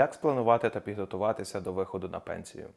Як спланувати та підготуватися до виходу на пенсію?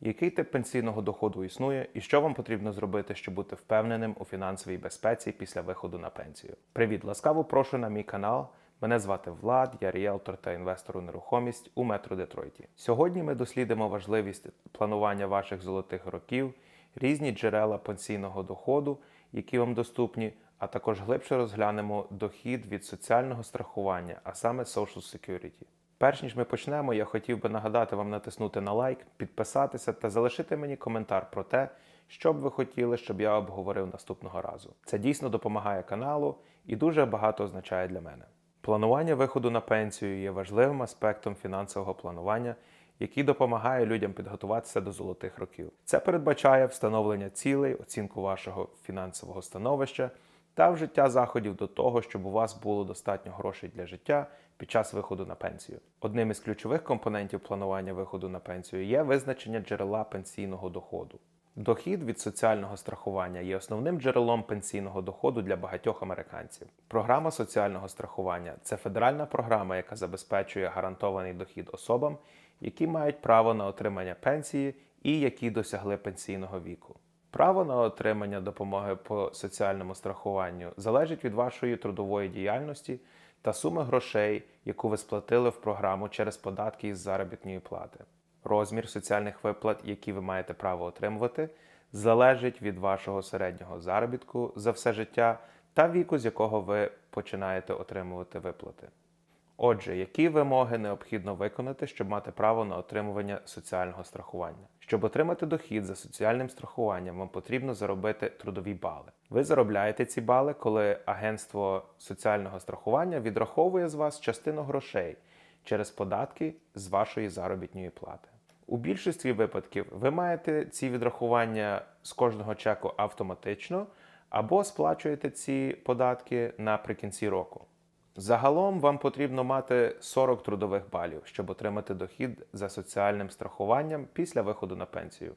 Який тип пенсійного доходу існує, і що вам потрібно зробити, щоб бути впевненим у фінансовій безпеці після виходу на пенсію? Привіт, ласкаво прошу на мій канал. Мене звати Влад, я ріелтор та інвестор у нерухомість у метро Детройті. Сьогодні ми дослідимо важливість планування ваших золотих років, різні джерела пенсійного доходу, які вам доступні, а також глибше розглянемо дохід від соціального страхування, а саме Social Security. Перш ніж ми почнемо, я хотів би нагадати вам натиснути на лайк, підписатися та залишити мені коментар про те, що б ви хотіли, щоб я обговорив наступного разу. Це дійсно допомагає каналу і дуже багато означає для мене. Планування виходу на пенсію є важливим аспектом фінансового планування, який допомагає людям підготуватися до золотих років. Це передбачає встановлення цілей, оцінку вашого фінансового становища та вжиття заходів до того, щоб у вас було достатньо грошей для життя під час виходу на пенсію. Одним із ключових компонентів планування виходу на пенсію є визначення джерела пенсійного доходу. Дохід від соціального страхування є основним джерелом пенсійного доходу для багатьох американців. Програма соціального страхування це федеральна програма, яка забезпечує гарантований дохід особам, які мають право на отримання пенсії і які досягли пенсійного віку. Право на отримання допомоги по соціальному страхуванню залежить від вашої трудової діяльності та суми грошей, яку ви сплатили в програму через податки із заробітної плати. Розмір соціальних виплат, які ви маєте право отримувати, залежить від вашого середнього заробітку за все життя та віку, з якого ви починаєте отримувати виплати. Отже, які вимоги необхідно виконати, щоб мати право на отримування соціального страхування? Щоб отримати дохід за соціальним страхуванням, вам потрібно заробити трудові бали. Ви заробляєте ці бали, коли агентство соціального страхування відраховує з вас частину грошей через податки з вашої заробітної плати. У більшості випадків ви маєте ці відрахування з кожного чеку автоматично або сплачуєте ці податки наприкінці року. Загалом вам потрібно мати 40 трудових балів, щоб отримати дохід за соціальним страхуванням після виходу на пенсію.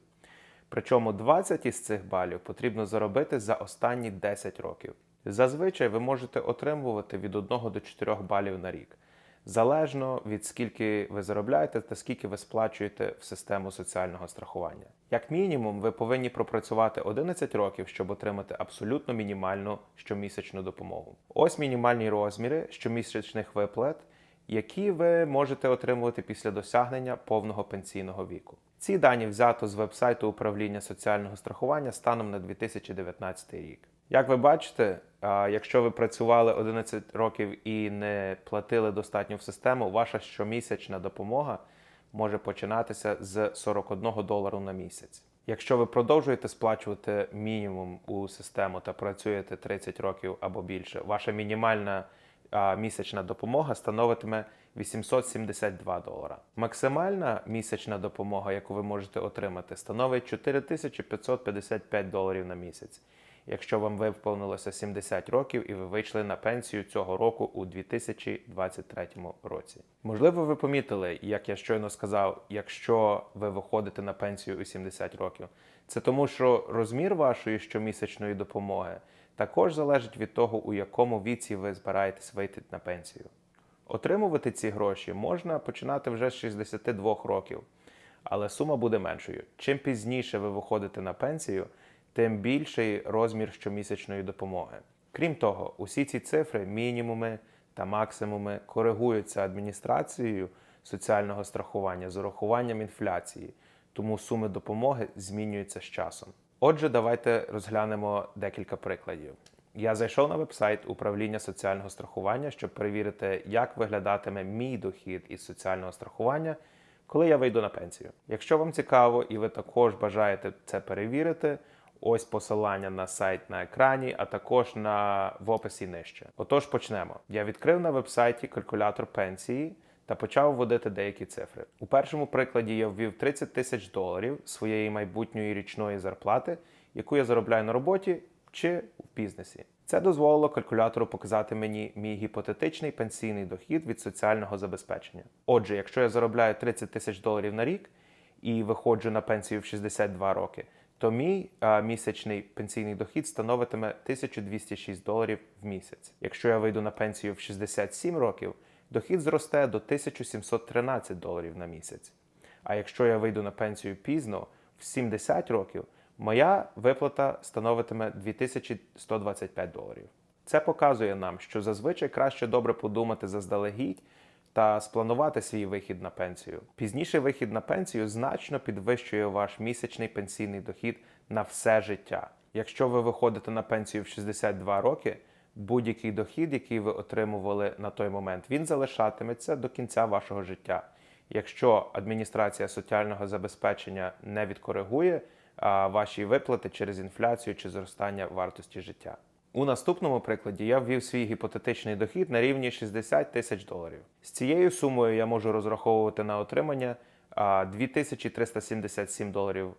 Причому 20 із цих балів потрібно заробити за останні 10 років. Зазвичай ви можете отримувати від 1 до 4 балів на рік, залежно від скільки ви заробляєте та скільки ви сплачуєте в систему соціального страхування. Як мінімум, ви повинні пропрацювати 11 років, щоб отримати абсолютно мінімальну щомісячну допомогу. Ось мінімальні розміри щомісячних виплат, які ви можете отримувати після досягнення повного пенсійного віку. Ці дані взято з вебсайту управління соціального страхування станом на 2019 рік. Як ви бачите, якщо ви працювали 11 років і не платили достатньо в систему, ваша щомісячна допомога може починатися з 41 долару на місяць. Якщо ви продовжуєте сплачувати мінімум у систему та працюєте 30 років або більше, ваша мінімальна а, місячна допомога становитиме 872 долара. Максимальна місячна допомога, яку ви можете отримати, становить 4555 доларів на місяць. Якщо вам виповнилося 70 років і ви вийшли на пенсію цього року у 2023 році. Можливо, ви помітили, як я щойно сказав, якщо ви виходите на пенсію у 70 років, це тому, що розмір вашої щомісячної допомоги також залежить від того, у якому віці ви збираєтесь вийти на пенсію. Отримувати ці гроші можна починати вже з 62 років, але сума буде меншою. Чим пізніше ви виходите на пенсію, тим більший розмір щомісячної допомоги. Крім того, усі ці цифри, мінімуми та максимуми, коригуються адміністрацією соціального страхування з урахуванням інфляції, тому суми допомоги змінюються з часом. Отже, давайте розглянемо декілька прикладів. Я зайшов на вебсайт управління соціального страхування, щоб перевірити, як виглядатиме мій дохід із соціального страхування, коли я вийду на пенсію. Якщо вам цікаво і ви також бажаєте це перевірити, ось посилання на сайт на екрані, а також на в описі нижче. Отож, почнемо. Я відкрив на вебсайті калькулятор пенсії та почав вводити деякі цифри. У першому прикладі я ввів 30 тисяч доларів своєї майбутньої річної зарплати, яку я заробляю на роботі чи в бізнесі. Це дозволило калькулятору показати мені мій гіпотетичний пенсійний дохід від соціального забезпечення. Отже, якщо я заробляю 30 тисяч доларів на рік і виходжу на пенсію в 62 роки, то мій а, місячний пенсійний дохід становитиме 1206 доларів в місяць. Якщо я вийду на пенсію в 67 років, дохід зросте до 1713 доларів на місяць. А якщо я вийду на пенсію пізно, в 70 років, моя виплата становитиме 2125 доларів. Це показує нам, що зазвичай краще добре подумати заздалегідь та спланувати свій вихід на пенсію. Пізніший вихід на пенсію значно підвищує ваш місячний пенсійний дохід на все життя. Якщо ви виходите на пенсію в 62 роки, будь-який дохід, який ви отримували на той момент, він залишатиметься до кінця вашого життя. Якщо адміністрація соціального забезпечення не відкоригує ваші виплати через інфляцію чи зростання вартості життя. У наступному прикладі я ввів свій гіпотетичний дохід на рівні 60 тисяч доларів. З цією сумою я можу розраховувати на отримання а, 2377 доларів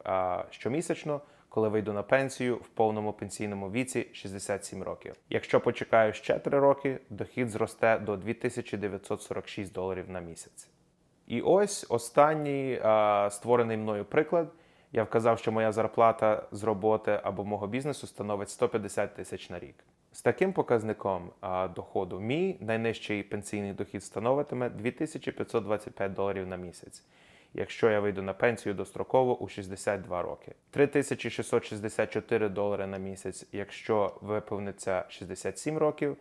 щомісячно, коли вийду на пенсію в повному пенсійному віці 67 років. Якщо почекаю ще 3 роки, дохід зросте до 2946 доларів на місяць. І ось останній створений мною приклад. Я вказав, що моя зарплата з роботи або мого бізнесу становить 150 тисяч на рік. З таким показником а, доходу мій найнижчий пенсійний дохід становитиме 2525 доларів на місяць, якщо я вийду на пенсію достроково у 62 роки, 3664 долари на місяць, якщо виповниться 67 років,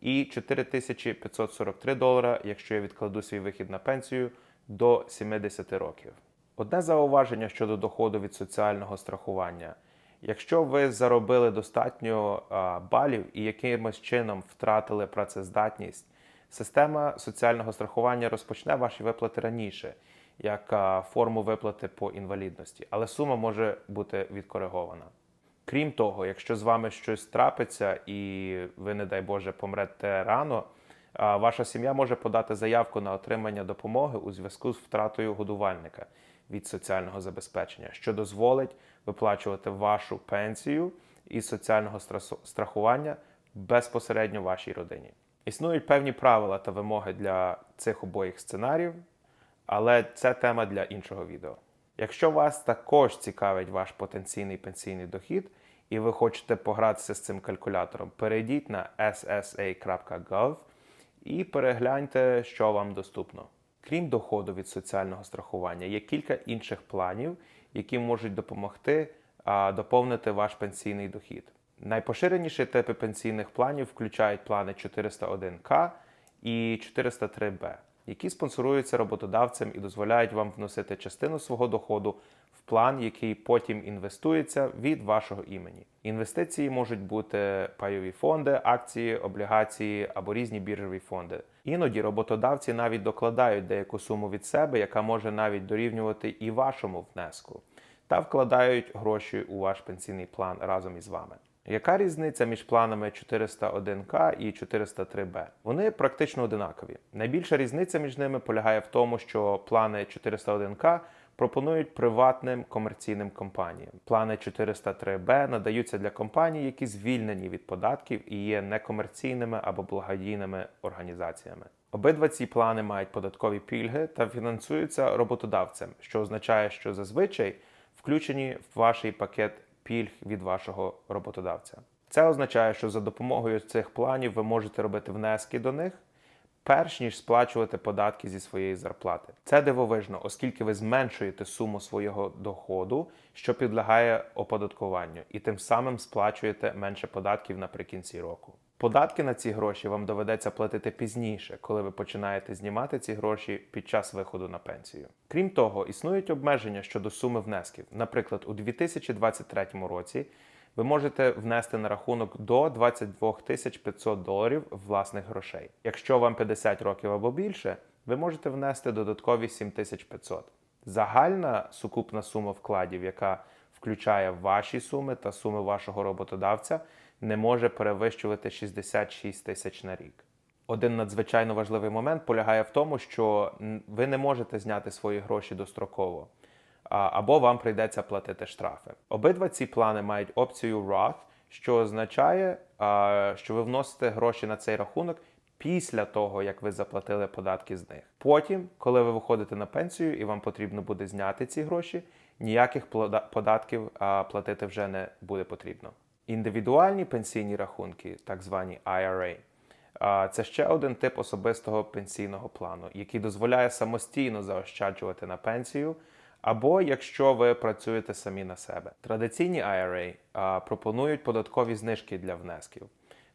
і 4543 долара, якщо я відкладу свій вихід на пенсію до 70 років. Одне зауваження щодо доходу від соціального страхування. Якщо ви заробили достатньо балів і якимось чином втратили працездатність, система соціального страхування розпочне ваші виплати раніше, як форму виплати по інвалідності, але сума може бути відкоригована. Крім того, якщо з вами щось трапиться і ви, не дай Боже, помрете рано, ваша сім'я може подати заявку на отримання допомоги у зв'язку з втратою годувальника від соціального забезпечення, що дозволить виплачувати вашу пенсію із соціального страхування безпосередньо вашій родині. Існують певні правила та вимоги для цих обоїх сценаріїв, але це тема для іншого відео. Якщо вас також цікавить ваш потенційний пенсійний дохід, і ви хочете погратися з цим калькулятором, перейдіть на ssa.gov і перегляньте, що вам доступно. Крім доходу від соціального страхування, є кілька інших планів, які можуть допомогти а, доповнити ваш пенсійний дохід. Найпоширеніші типи пенсійних планів включають плани 401к і 403б, які спонсоруються роботодавцем і дозволяють вам вносити частину свого доходу план, який потім інвестується від вашого імені. Інвестиції можуть бути пайові фонди, акції, облігації або різні біржові фонди. Іноді роботодавці навіть докладають деяку суму від себе, яка може навіть дорівнювати і вашому внеску, та вкладають гроші у ваш пенсійний план разом із вами. Яка різниця між планами 401к і 403б? Вони практично одинакові. Найбільша різниця між ними полягає в тому, що плани 401к пропонують приватним комерційним компаніям. Плани 403б надаються для компаній, які звільнені від податків і є некомерційними або благодійними організаціями. Обидва ці плани мають податкові пільги та фінансуються роботодавцем, що означає, що зазвичай включені в ваш пакет пільг від вашого роботодавця. Це означає, що за допомогою цих планів ви можете робити внески до них, перш ніж сплачувати податки зі своєї зарплати. Це дивовижно, оскільки ви зменшуєте суму свого доходу, що підлягає оподаткуванню, і тим самим сплачуєте менше податків наприкінці року. Податки на ці гроші вам доведеться платити пізніше, коли ви починаєте знімати ці гроші під час виходу на пенсію. Крім того, існують обмеження щодо суми внесків. Наприклад, у 2023 році ви можете внести на рахунок до 22 500 доларів власних грошей. Якщо вам 50 років або більше, ви можете внести додаткові 7500. Загальна сукупна сума вкладів, яка включає ваші суми та суми вашого роботодавця, не може перевищувати 66 тисяч на рік. Один надзвичайно важливий момент полягає в тому, що ви не можете зняти свої гроші достроково, або вам прийдеться платити штрафи. Обидва ці плани мають опцію Roth, що означає, що ви вносите гроші на цей рахунок після того, як ви заплатили податки з них. Потім, коли ви виходите на пенсію і вам потрібно буде зняти ці гроші, ніяких податків платити вже не буде потрібно. Індивідуальні пенсійні рахунки, так звані IRA, Це ще один тип особистого пенсійного плану, який дозволяє самостійно заощаджувати на пенсію, або якщо ви працюєте самі на себе. Традиційні IRA пропонують податкові знижки для внесків,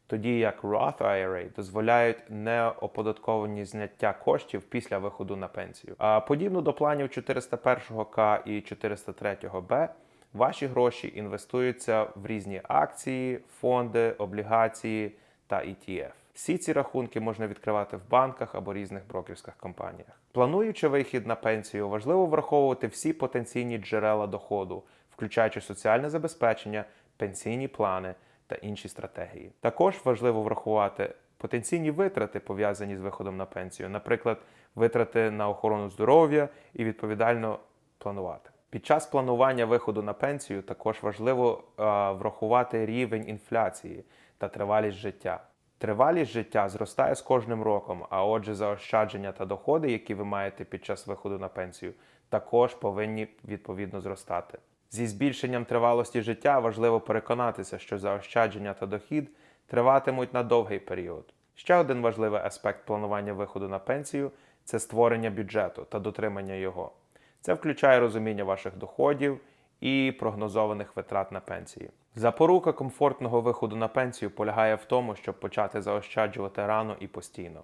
тоді як Roth IRA дозволяють неоподатковані зняття коштів після виходу на пенсію. А подібно до планів 401К і 403Б, ваші гроші інвестуються в різні акції, фонди, облігації та ETF. Всі ці рахунки можна відкривати в банках або різних брокерських компаніях. Плануючи вихід на пенсію, важливо враховувати всі потенційні джерела доходу, включаючи соціальне забезпечення, пенсійні плани та інші стратегії. Також важливо врахувати потенційні витрати, пов'язані з виходом на пенсію, наприклад, витрати на охорону здоров'я і відповідально планувати. Під час планування виходу на пенсію також важливо е, врахувати рівень інфляції та тривалість життя. Тривалість життя зростає з кожним роком, а отже, заощадження та доходи, які ви маєте під час виходу на пенсію, також повинні відповідно зростати. Зі збільшенням тривалості життя важливо переконатися, що заощадження та дохід триватимуть на довгий період. Ще один важливий аспект планування виходу на пенсію це створення бюджету та дотримання його. Це включає розуміння ваших доходів і прогнозованих витрат на пенсії. Запорука комфортного виходу на пенсію полягає в тому, щоб почати заощаджувати рано і постійно.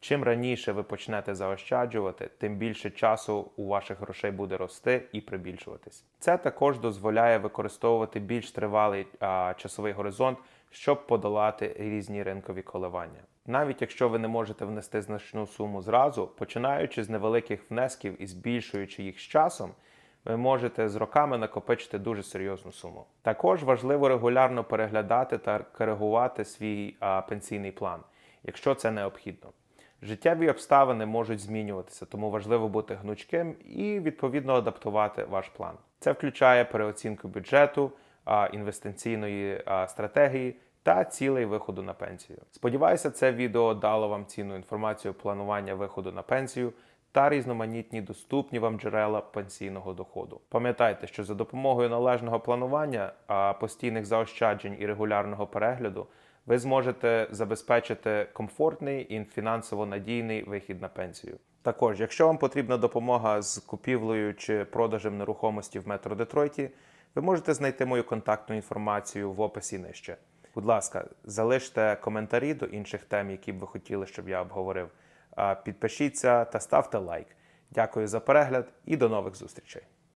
Чим раніше ви почнете заощаджувати, тим більше часу у ваших грошей буде рости і прибільшуватись. Це також дозволяє використовувати більш тривалий а, часовий горизонт, щоб подолати різні ринкові коливання. Навіть якщо ви не можете внести значну суму зразу, починаючи з невеликих внесків і збільшуючи їх з часом, ви можете з роками накопичити дуже серйозну суму. Також важливо регулярно переглядати та коригувати свій а, пенсійний план, якщо це необхідно. Життєві обставини можуть змінюватися, тому важливо бути гнучким і відповідно адаптувати ваш план. Це включає переоцінку бюджету, інвестиційної стратегії та цілей виходу на пенсію. Сподіваюся, це відео дало вам цінну інформацію планування виходу на пенсію та різноманітні доступні вам джерела пенсійного доходу. Пам'ятайте, що за допомогою належного планування, постійних заощаджень і регулярного перегляду ви зможете забезпечити комфортний і фінансово надійний вихід на пенсію. Також, якщо вам потрібна допомога з купівлею чи продажем нерухомості в метро Детройті, ви можете знайти мою контактну інформацію в описі нижче. Будь ласка, залиште коментарі до інших тем, які б ви хотіли, щоб я обговорив. Підпишіться та ставте лайк. Дякую за перегляд і до нових зустрічей.